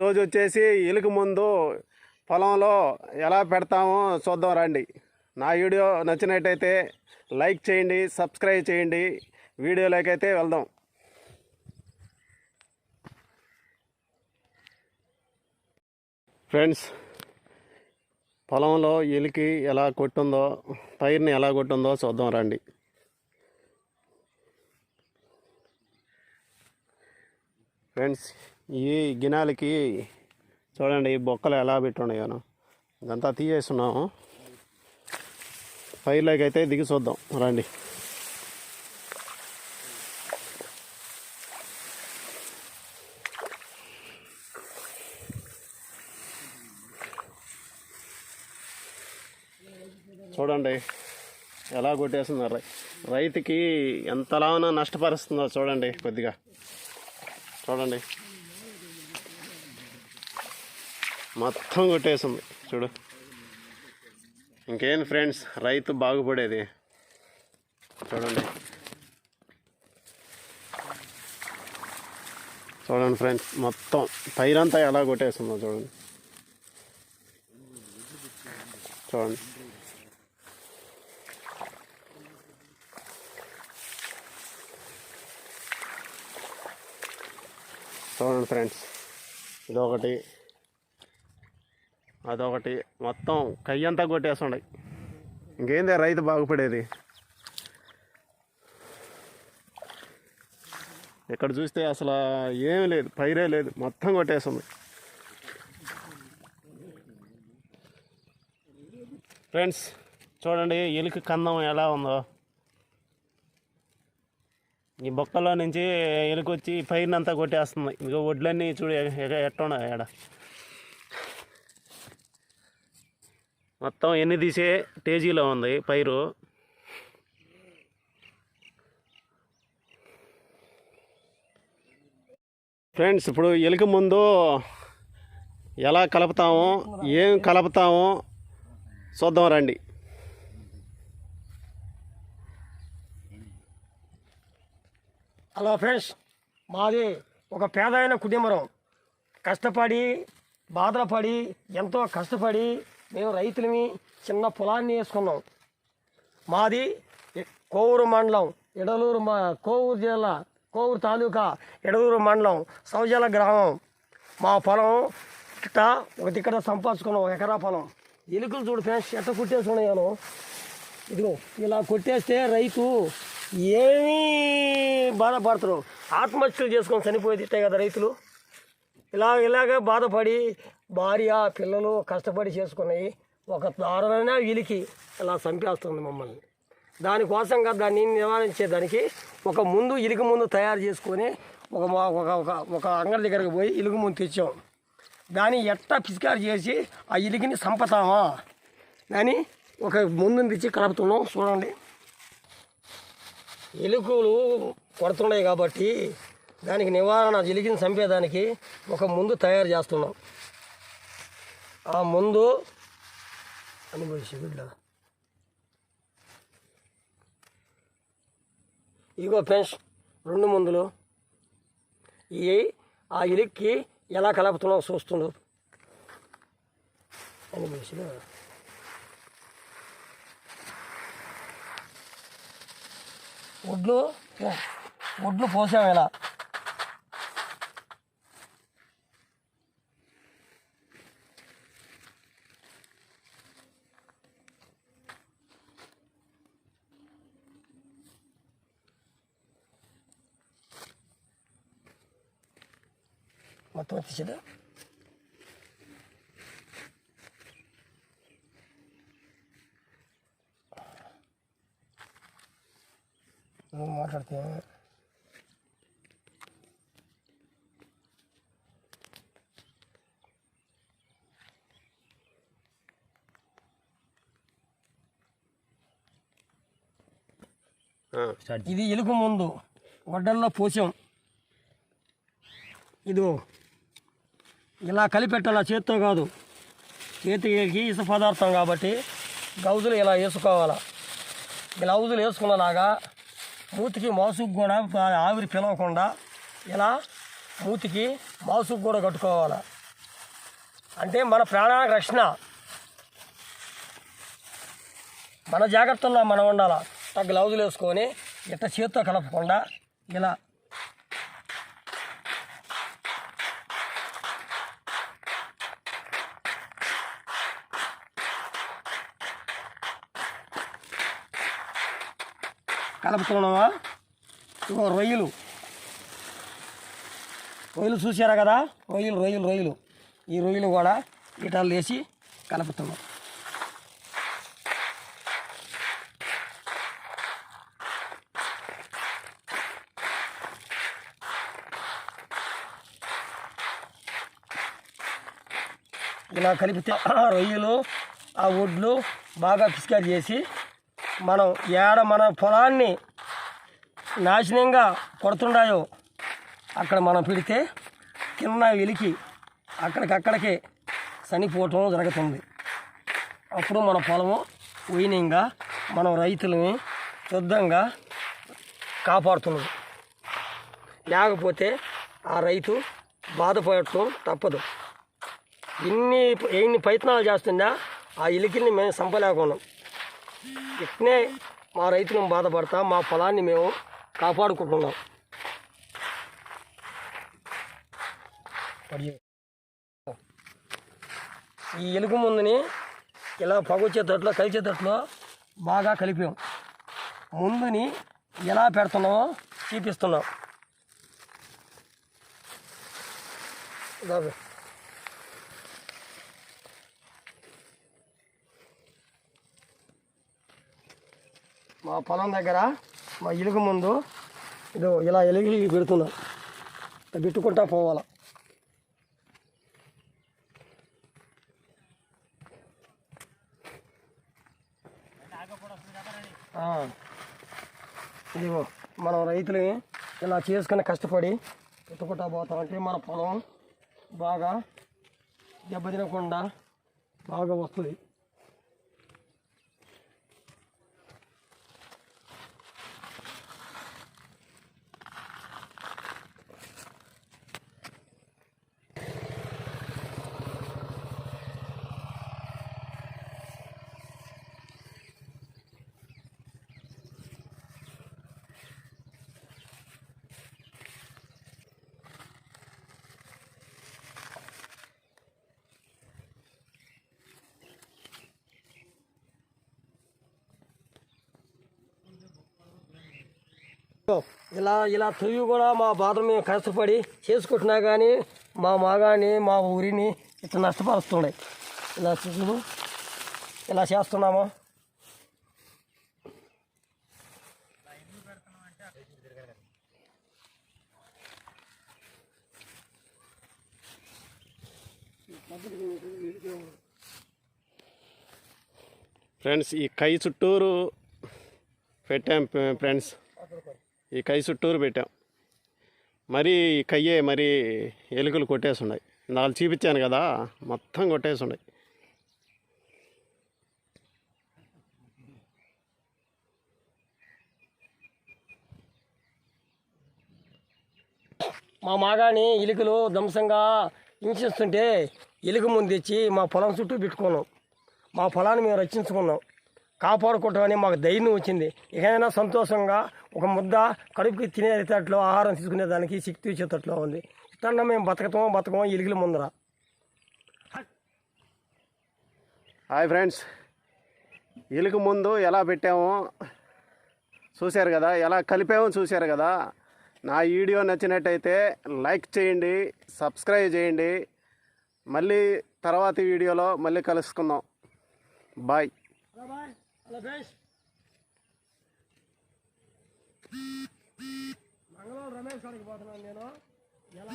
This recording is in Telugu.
ఈరోజు వచ్చేసి ఎలుక ముందు పొలంలో ఎలా పెడతామో చూద్దాం రండి. నా వీడియో నచ్చినట్టయితే లైక్ చేయండి సబ్స్క్రైబ్ చేయండి. వీడియోలోకి అయితే వెళ్దాం. ఫ్రెండ్స్ పొలంలో ఎలికి ఎలా కొట్టుందో పైరుని ఎలా కొట్టుందో చూద్దాం రండి. ఫ్రెండ్స్ ఈ గినాలకి చూడండి ఈ బొక్కలు ఎలా పెట్టున్నాయో ఇదంతా తీసేస్తున్నాము. పైర్లోకి అయితే దిగి చూద్దాం. రండి. చూడండి ఎలా కొట్టేస్తుందో రై రైతుకి ఎంతలానో నష్టపరుస్తుందో చూడండి కొద్దిగా. చూడండి. మొత్తం కొట్టేసింది. చూడు. ఇంకేం ఫ్రెండ్స్ రైతు బాగుపడేది. చూడండి. చూడండి ఫ్రెండ్స్ మొత్తం పైరంతా ఎలా కొట్టేస్తుందో చూడండి. చూడండి. చూడండి ఫ్రెండ్స్ ఇదొకటి. అదొకటి. మొత్తం కయ్యంతా కొట్టేస్తుండే. ఇంకేందే రైతు బాగుపడేది? ఇక్కడ చూస్తే అసలు ఏమీ లేదు. పైరే లేదు. మొత్తం కొట్టేస్తుంది. ఫ్రెండ్స్ చూడండి ఎలుక కందం ఎలా ఉందో. ఈ బొక్కలో నుంచి ఎలుకొచ్చి పైరునంతా కొట్టేస్తుంది. ఇక వడ్లన్నీ చూడు ఎట్టున్నాయి ఆడ. మొత్తం ఎన్ని తీసే టేజీలో ఉంది పైరు? ఫ్రెండ్స్ ఇప్పుడు ఎలుక ముందు ఎలా కలుపుతాము ఏం కలుపుతాము చూద్దాం రండి. హలో ఫ్రెండ్స్ మాది ఒక పేదైన కుటుంబం. కష్టపడి బాధపడి ఎంతో కష్టపడి మేము రైతులమి చిన్న పొలాన్ని వేసుకున్నాం. మాది కోవూరు మండలం ఎడలూరు మా కోవూరు జిల్లా కోవూరు తాలూకా ఎడలూరు మండలం సౌజల గ్రామం. మా పొలం ఇట్ట ఒక ఇక్కడ సంపాదించుకున్నాం ఒక ఎకరా పొలం. ఎలుకలు చూడు ఫ్రెండ్స్ ఎట్ట కుట్టేసి ఇదిగో ఇలా కొట్టేస్తే రైతు ఏమీ బాధపడతారు ఆత్మహత్యలు చేసుకొని చనిపోయేది కదా రైతులు. ఇలా ఇలాగే బాధపడి భార్య పిల్లలు కష్టపడి చేసుకున్నాయి ఒక దారుణమైన విలికి ఇలా చంపేస్తుంది మమ్మల్ని. దానికోసంగా దాన్ని నివారించేదానికి ఒక ముందు ఇలుక ముందు తయారు చేసుకొని ఒక ఒక ఒక ఒక అంగడి దగ్గరకు పోయి ఇలుగు ముందు తెచ్చాం. దాన్ని ఎట్టా పిచికారి చేసి ఆ ఇలుగుని చంపుతామా అని ఒక ముందు తెచ్చి కలుపుతున్నాం చూడండి. ఎలుకలు కొడుతున్నాయి కాబట్టి దానికి నివారణ ఎలికిని చంపేదానికి ఒక ముందు తయారు చేస్తున్నాం. ఆ ముందు అనుభవించి బిడ్డ ఇదిగో ఫ్రెండ్స్ రెండు మందులు. ఇవి ఆ ఎలిక్కి ఎలా కలుపుతున్నావు చూస్తుండు. అనుభవించి. వడ్లు వడ్లు పోసాం ఎలా మొత్తం తీసేదా నువ్వు మాట్లాడితే ఆ, ఇది ఎలుక ముందు వడ్డల్లో పోసాం ఇదిగో ఇలా కలిపెట్టాల చేత్తో కాదు. చేతికి ఇసు పదార్థం కాబట్టి గౌజులు ఇలా వేసుకోవాలా. గ్లౌజులు వేసుకున్నలాగా మూతికి మాసుకు కూడా ఆవిరి పిలవకుండా ఇలా మూతికి మాసుకు కూడా కట్టుకోవాలి. అంటే మన ప్రాణానికి రక్షణ. మన జాగ్రత్తల్లో మనం ఉండాలా. గ్లౌజులు వేసుకొని ఇట్ట చేత్తో కలపకుండా ఇలా కలుపుతున్నామా ఇగో రొయ్యలు. రొయ్యలు చూసారా కదా? రొయ్యలు రొయ్యలు రొయ్యలు. ఈ రొయ్యలు కూడా ఇటాలు వేసి కలుపుతున్నాం. ఇలా కలిపితే రొయ్యలు ఆ ఒడ్లు బాగా పిసికారి చేసి మనం ఏడ మన పొలాన్ని నాశనంగా కొడుతుండాయో అక్కడ మనం పెడితే కింద వెలికి అక్కడికక్కడికే చనిపోవటం జరుగుతుంది. అప్పుడు మన పొలము ఉయినంగా మనం రైతులని శుద్ధంగా కాపాడుతున్నాం లేకపోతే ఆ రైతు బాధపడటం తప్పదు. ఇన్ని ఎన్ని ప్రయత్నాలు చేస్తున్నా ఆ ఇలికిల్ని మేము చంపలేకున్నాం ఇట్నే మా రైతులను బాధపడతా మా పొలాన్ని మేము కాపాడుకుంటున్నాం. ఈ ఎలుగు ముందుని ఇలా పగొచ్చేటట్లో కలిసేటట్లో బాగా కలిపాం. ముందుని ఎలా పెడుతున్నామో చూపిస్తున్నాం. మా పొలం దగ్గర మా ఇలుగు ముందు ఇదో ఇలా ఎలిగి పెడుతున్నాను పెట్టుకుంటా పోవాలా. ఇదిగో మనం రైతులు ఇలా చేసుకుని కష్టపడి పెట్టుకుంటా పోతామంటే మన పొలం బాగా దెబ్బతినకుండా బాగా వస్తుంది. ఇలా ఇలా తొయ్యి కూడా మా బాధ మేము కష్టపడి చేసుకుంటున్నా కానీ మా మగాని మా ఊరిని ఇట్లా నష్టపరుస్తున్నాయి. ఇలా చూడు ఇలా చేస్తున్నాము? ఫ్రెండ్స్ ఈ కై చుట్టూరు పెట్టాం ఫ్రెండ్స్. ఈ కై చుట్టూరు పెట్టాం. మరీ ఈ కయ్యే మరీ ఎలుకలు కొట్టేసి ఉన్నాయి నాలుగు చూపించాను కదా మొత్తం కొట్టేసి ఉన్నాయి మా మాగాని ఎలుకలు ధ్వంసంగా హింసిస్తుంటే ఎలుక ముందు తెచ్చి మా పొలం చుట్టూ పెట్టుకున్నాం. మా పొలాన్ని మేము రక్షించుకున్నాం. కాపాడుకుంటామని మాకు ధైర్యం వచ్చింది. ఇకైనా సంతోషంగా ఒక ముద్ద కడుపుకి తినేటట్లు ఆహారం తీసుకునేదానికి శక్తి వచ్చేటట్లు ఉంది. ఇట్లా మేము బతకటం బతకం ఎలుకల ముందర. Hi friends. ఎలుక ముందు ఎలా పెట్టామో చూశారు కదా ఎలా కలిపామో చూశారు కదా. నా వీడియో నచ్చినట్టయితే లైక్ చేయండి సబ్స్క్రైబ్ చేయండి. మళ్ళీ తర్వాతి వీడియోలో మళ్ళీ కలుసుకుందాం. బాయ్. Hello friends. మంగళవారం రమేష్ గారికి పోతున్నాను నేను. ఎలా